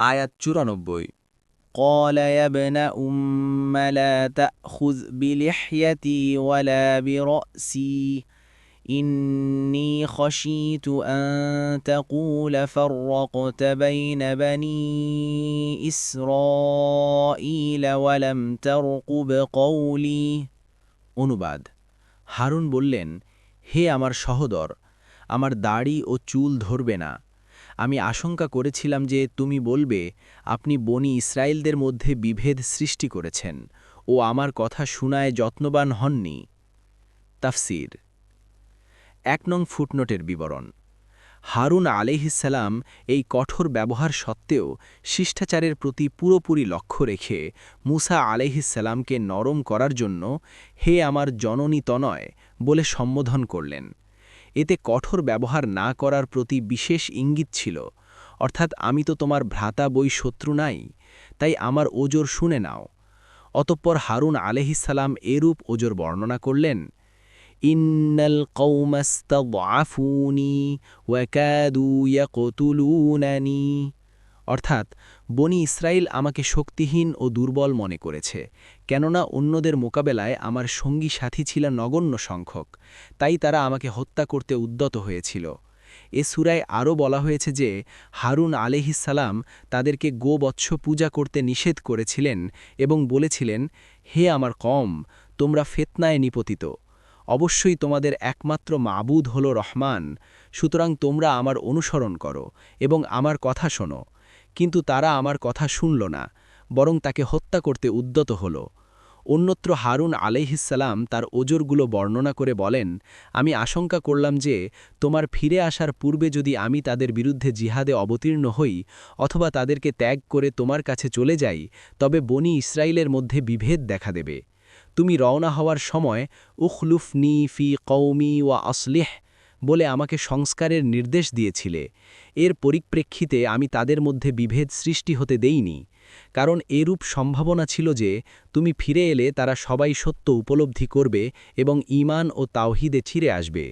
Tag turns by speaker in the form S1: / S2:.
S1: আয়াত চুরানব্বই
S2: قال يا ابن أم لا تأخذ بلحيتي ولا برأسي إني خشيت أن تقول فرقت بين بني إسرائيل ولم ترقب قولي
S1: অনুবাদ হারুন বললেন হে আমার সহদর আমার দাড়ি ও চুল ধরবে না আমি আশঙ্কা করেছিলাম যে তুমি বলবে, আপনি বনি ইসরায়েলদের মধ্যে বিভেদ সৃষ্টি করেছেন ও আমার কথা শুনায় যত্নবান হননি। তাফসির। এক নং ফুটনোটের বিবরণ। হারুন আলিহিসাল্লাম এই কঠোর ব্যবহার সত্ত্বেও শিষ্টাচারের প্রতি পুরোপুরি লক্ষ্য রেখে মুসা আলিহিসাল্লামকে নরম করার জন্য হে আমার জননী তনয় বলে সম্বোধন করলেন। এতে কঠোর ব্যবহার না করার প্রতি বিশেষ ইঙ্গিত ছিল। অর্থাৎ আমি তো তোমার ভ্রাতা বই শত্রু নাই, তাই আমার ওজোর শুনে নাও। অতঃপর হারুন আলেহিসালাম এরূপ ওজোর বর্ণনা করলেন, ইন্নাল কৌমস্তফুনি ওয়াকাদু ইয়াকতুলুনানি। অর্থাৎ, বনি ইসরায়েল আমাকে শক্তিহীন ও দুর্বল মনে করেছে, কেননা অন্যদের মোকাবেলায় আমার সঙ্গী সাথী ছিল নগণ্য সংখ্যক, তাই তারা আমাকে হত্যা করতে উদ্যত হয়েছিল। এ সুরায় আরও বলা হয়েছে যে, হারুন আলেহিসাল্লাম তাদেরকে গোবৎস পূজা করতে নিষেধ করেছিলেন এবং বলেছিলেন, হে আমার কম তোমরা ফেতনায় নিপতিত। অবশ্যই তোমাদের একমাত্র মাবুদ হল রহমান, সুতরাং তোমরা আমার অনুসরণ করো এবং আমার কথা শোনো। কিন্তু তারা আমার কথা শুনল না, বরং তাকে হত্যা করতে উদ্যত হল। অন্যত্র হারুন আলাইহিসাল্লাম তার ওজরগুলো বর্ণনা করে বলেন, আমি আশঙ্কা করলাম যে তোমার ফিরে আসার পূর্বে যদি আমি তাদের বিরুদ্ধে জিহাদে অবতীর্ণ হই অথবা তাদেরকে ত্যাগ করে তোমার কাছে চলে যাই, তবে বনি ইসরায়েলের মধ্যে বিভেদ দেখা দেবে। তুমি রওনা হওয়ার সময় উখলুফনি ফি কৌমি ওয়া আসলিহ বলে আমাকে সংস্কারের নির্দেশ দিয়েছিলে। এর পরিপ্রেক্ষিতে আমি তাদের মধ্যে বিভেদ সৃষ্টি হতে দেইনি, কারণ এরূপ সম্ভাবনা ছিল যে, তুমি ফিরে এলে তারা সবাই সত্য উপলব্ধি করবে এবং ইমান ও তাওহিদে ছিঁড়ে আসবে।